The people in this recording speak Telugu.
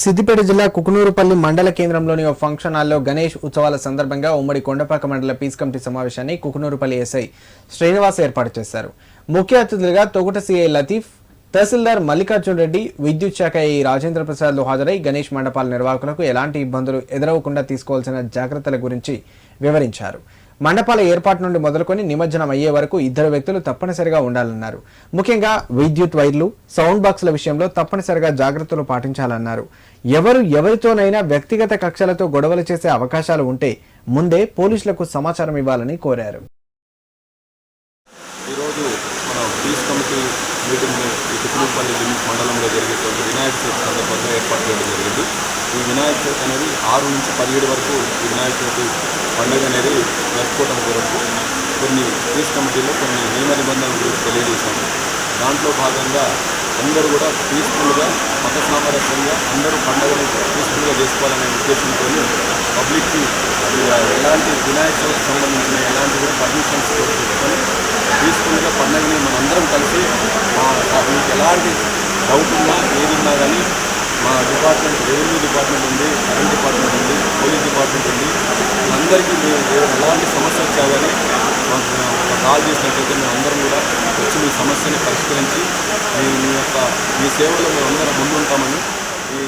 సిద్దిపేట జిల్లా కుకునూరుపల్లి మండల కేంద్రంలోని ఓ ఫంక్షన్ హాల్లో గణేష్ ఉత్సవాల సందర్భంగా ఉమ్మడి కొండపాక మండల పీస్ కమిటీ సమావేశాన్ని కుకునూరుపల్లి ఎస్ఐ శ్రీనివాస్ ఏర్పాటు చేశారు. ముఖ్య అతిథులుగా తొగుట సిఐ లతీఫ్ తహసీల్దార్ మల్లికార్జున్ రెడ్డి విద్యుత్ శాఖ ఈ రాజేంద్ర ప్రసాద్లు హాజరై గణేష్ మండపాల నిర్వాహకులకు ఎలాంటి ఇబ్బందులు ఎదురవకుండా తీసుకోవాల్సిన జాగ్రత్తల గురించి వివరించారు. మండపాల ఏర్పాటు నుండి మొదలుకొని నిమజ్జనం అయ్యే వరకు ఇద్దరు వ్యక్తులు తప్పనిసరిగా ఉండాలన్నారు. ముఖ్యంగా విద్యుత్ వైర్లు సౌండ్ బాక్సుల విషయంలో తప్పనిసరిగా జాగ్రత్తలు పాటించాలన్నారు. ఎవరు ఎవరితోనైనా వ్యక్తిగత కక్షలతో గొడవలు చేసే అవకాశాలు ఉంటే ముందే పోలీసులకు సమాచారం ఇవ్వాలని కోరారు. ఈరోజు మన పీస్ కమిటీ మీటింగ్ని ఈ మండలంలో జరిగేటువంటి వినాయక చవితి సందర్భంగా ఏర్పాటు చేయడం జరిగింది. ఈ వినాయక చవితి అనేది ఆరు నుంచి పదిహేడు వరకు ఈ వినాయక చవితి పండుగ అనేది జరుపుకోవడం కొరకు కొన్ని పీస్ కమిటీలో కొన్ని నియమ నిబంధనల గురించి తెలియజేశాము దాంట్లో భాగంగా అందరూ కూడా పీస్ఫుల్గా మత సామరస్యంగా అందరూ పండుగను పీస్ఫుల్గా చేసుకోవాలనే ఉద్దేశంతో పబ్లిక్కి ఎలాంటి వినాయక చవితికి సంబంధించిన ఎలాంటి కూడా పర్మిషన్స్ తీసుకొని పీస్ఫుల్గా పండుగని మనందరం కలిసి మా మీకు ఎలాంటి డౌట్ ఉన్నా ఏది ఉన్నా కానీ మా డిపార్ట్మెంట్ రెవెన్యూ డిపార్ట్మెంట్ ఉంది కరెంట్ డిపార్ట్మెంట్ ఉంది పోలీస్ డిపార్ట్మెంట్ ఉంది. అందరికీ మీరు ఎలాంటి సమస్య వచ్చా కానీ మాకు ఒక కాల్ చేసినట్లయితే మేము అందరం కూడా వచ్చి మీ సమస్యని పరిష్కరించి మీ మీ యొక్క మీ సేవలో మేము అందరం ముందుంటామని ఈ